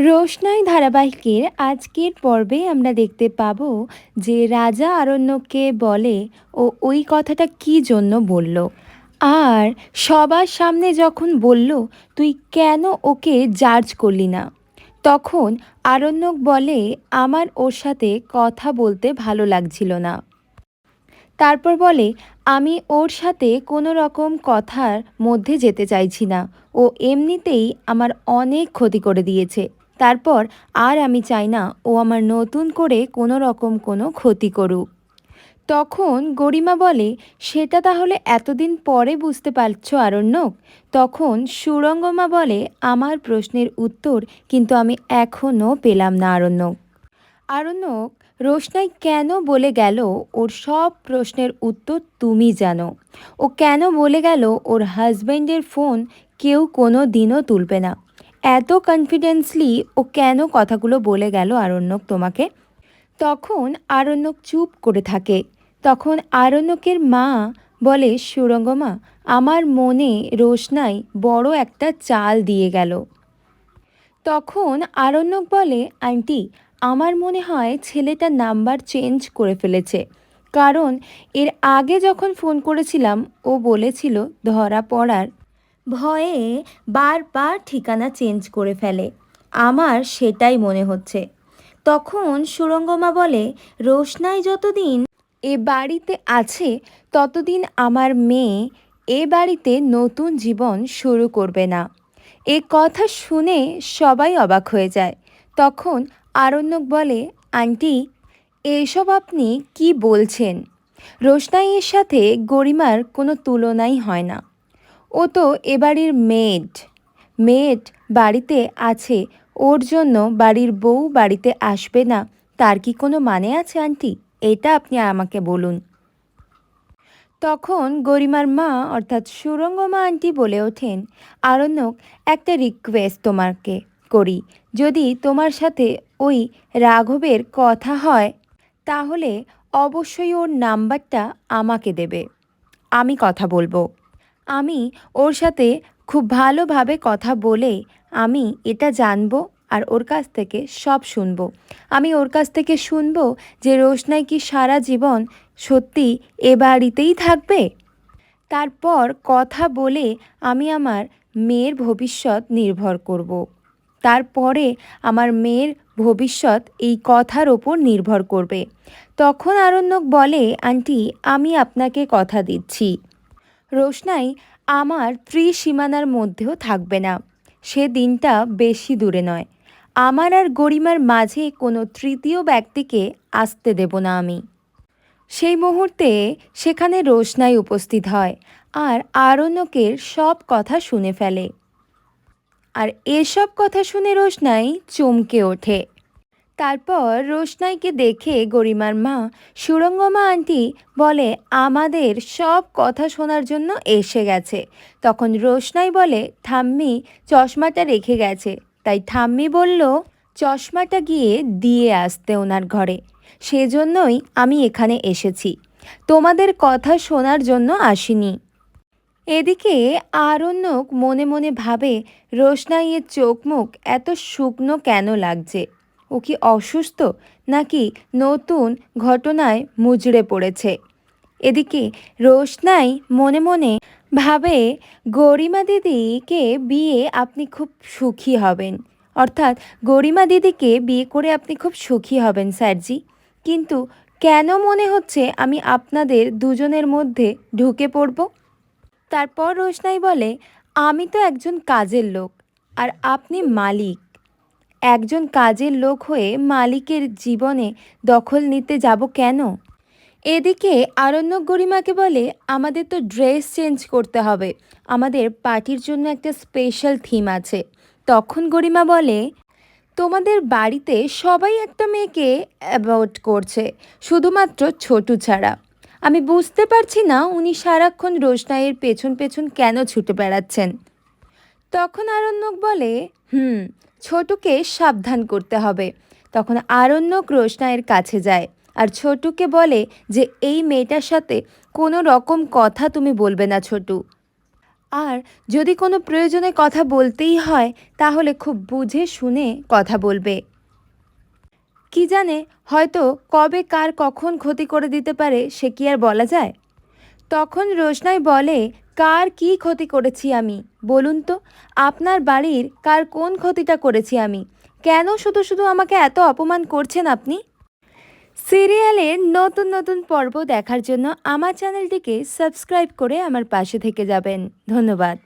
রোশনাই ধারাবাহিকের আজকের পর্বে আমরা দেখতে পাব যে রাজা আরণ্যককে বলে ও ওই কথাটা কী জন্য বলল। আর সবার সামনে যখন বলল, তুই কেন ওকে জাজ করলি না? তখন আরণ্যক বলে, আমার ওর সাথে কথা বলতে ভালো লাগছিল না। তারপর বলে, আমি ওর সাথে কোনো রকম কথার মধ্যে যেতে চাইছি না। ও এমনিতেই আমার অনেক ক্ষতি করে দিয়েছে। তারপর আর আমি চাই না ও আমার নতুন করে কোনো রকম কোনো ক্ষতি করুক। তখন গরিমা বলে, সেটা তাহলে এতদিন পরে বুঝতে পারছ আরণ্যক? তখন সুরঙ্গমা বলে, আমার প্রশ্নের উত্তর কিন্তু আমি এখনও পেলাম না আরণ্যক। আরণ্যক রোশনাই কেন বলে গেল, ওর সব প্রশ্নের উত্তর তুমি জানো। ও কেন বলে গেল, ওর হাজব্যান্ডের ফোন কেউ কোনো দিনও তুলবে না। এত কনফিডেন্সলি ও কেন কথাগুলো বলে গেল আরণ্যক তোমাকে? তখন আরণ্যক চুপ করে থাকে। তখন আরণ্যকের মা বলে, সুরঙ্গমা, আমার মনে রোশনাই বড় একটা চাল দিয়ে গেল। তখন আরণ্যক বলে, আন্টি, আমার মনে হয় ছেলেটা নাম্বার চেঞ্জ করে ফেলেছে। কারণ এর আগে যখন ফোন করেছিলাম, ও বলেছিল ধরা পড়ার ভয়ে বারবার ঠিকানা চেঞ্জ করে ফেলে। আমার সেটাই মনে হচ্ছে। তখন সুরঙ্গমা বলে, রোশনাই যতদিন এ বাড়িতে আছে, ততদিন আমার মেয়ে এ বাড়িতে নতুন জীবন শুরু করবে না। এ কথা শুনে সবাই অবাক হয়ে যায়। তখন আরণ্যক বলে, আন্টি, এসব আপনি কি বলছেন? রোশনাইয়ের সাথে গরিমার কোনো তুলনাই হয় না। ও তো এ বাড়ির মেড মেড বাড়িতে আছে, ওর জন্য বাড়ির বউ বাড়িতে আসবে না, তার কি কোনো মানে আছে, আন্টি? এটা আপনি আমাকে বলুন। তখন গরিমার মা, অর্থাৎ সুরঙ্গমা আন্টি বলে ওঠেন, আরণ্যক, একটা রিকোয়েস্ট তোমাকে করি। যদি তোমার সাথে ওই রাঘবের কথা হয়, তাহলে অবশ্যই ওর নাম্বারটা আমাকে দেবে। আমি কথা বলব। আমি ওর সাথে খুব ভালোভাবে কথা বলে আমি এটা জানব আর ওর কাছ থেকে সব শুনব। আমি ওর কাছ থেকে শুনব যে রোশনাই কি সারা জীবন সত্যি এ বাড়িতেই থাকবে? তারপর কথা বলে আমি আমার মেয়ের ভবিষ্যৎ নির্ভর করব। তারপরে আমার মেয়ের ভবিষ্যৎ এই কথার ওপর নির্ভর করবে। তখন আরণ্যক বলে, আন্টি, আমি আপনাকে কথা দিচ্ছি। রোশনাই আমার ত্রিসীমানার মধ্যেও থাকবে না। সে দিনটা বেশি দূরে নয়। আমার আর গরিমার মাঝে কোনো তৃতীয় ব্যক্তিকে আসতে দেব না আমি। সেই মুহূর্তে সেখানে রোশনাই উপস্থিত হয় আর আরণ্যকের সব কথা শুনে ফেলে। আর এসব কথা শুনে রোশনাই চমকে ওঠে। তারপর রোশনাইকে দেখে গরিমার মা, সুরঙ্গমা আন্টি বলে, আমাদের সব কথা শোনার জন্য এসে গেছে। তখন রোশনাই বলে, ঠাম্মি চশমাটা রেখে গেছে। তাই ঠাম্মি বলল, চশমাটা গিয়ে দিয়ে আসতে ওনার ঘরে। সেজন্যই আমি এখানে এসেছি। তোমাদের কথা শোনার জন্য আসিনি। এদিকে আরণ্যক মনে মনে ভাবে, রোশনাইয়ের চোখ মুখ এত শুকনো কেন লাগছে? ও কি অসুস্থ নাকি নতুন ঘটনায় মুজড়ে পড়েছে? এদিকে রোশনাই মনে মনে ভাবে, গরিমা দিদিকে বিয়ে আপনি খুব সুখী হবেন। অর্থাৎ গরিমা দিদিকে বিয়ে করে আপনি খুব সুখী হবেন, স্যারজি। কিন্তু কেন মনে হচ্ছে আমি আপনাদের দুজনের মধ্যে ঢুকে পড়ব? তারপর রোশনাই বলে, আমি তো একজন কাজের লোক, আর আপনি মালিক। একজন কাজের লোক হয়ে মালিকের জীবনে দখল নিতে যাব কেন? এদিকে আরণ্যক গরিমাকে বলে, আমাদের তো ড্রেস চেঞ্জ করতে হবে। আমাদের পার্টির জন্য একটা স্পেশাল থিম আছে। তখন গরিমা বলে, তোমাদের বাড়িতে সবাই একটা মেয়েকে অ্যাভয়েড করছে, শুধুমাত্র ছোটু ছাড়া। আমি বুঝতে পারছি না উনি সারাক্ষণ রোশনাইয়ের পেছন পেছন কেন ছুটে বেড়াচ্ছেন? তখন আরণ্যক বলে, হুম ছোটুকে সাবধান করতে হবে। তখন আরণ্যক রোশনাইয়ের কাছে যায় আর ছোটুকে বলে যে, এই মেয়েটার সাথে কোনো রকম কথা তুমি বলবে না ছোটু। আর যদি কোনো প্রয়োজনে কথা বলতেই হয়, তাহলে খুব বুঝে শুনে কথা বলবে। কি জানে, হয়তো কবে কার কখন ক্ষতি করে দিতে পারে, সে কি আর বলা যায়? তখন রোশনাই বলে কার কি ক্ষতি করেছি আমি? বলুন তো, আপনার বাড়ির কার কোন ক্ষতিটা করেছি আমি? কেন শুধু শুধু আমাকে এত অপমান করছেন আপনি? সিরিয়ালের নতুন নতুন পর্ব দেখার জন্য আমার চ্যানেলটিকে সাবস্ক্রাইব করে আমার পাশে থেকে যাবেন। ধন্যবাদ।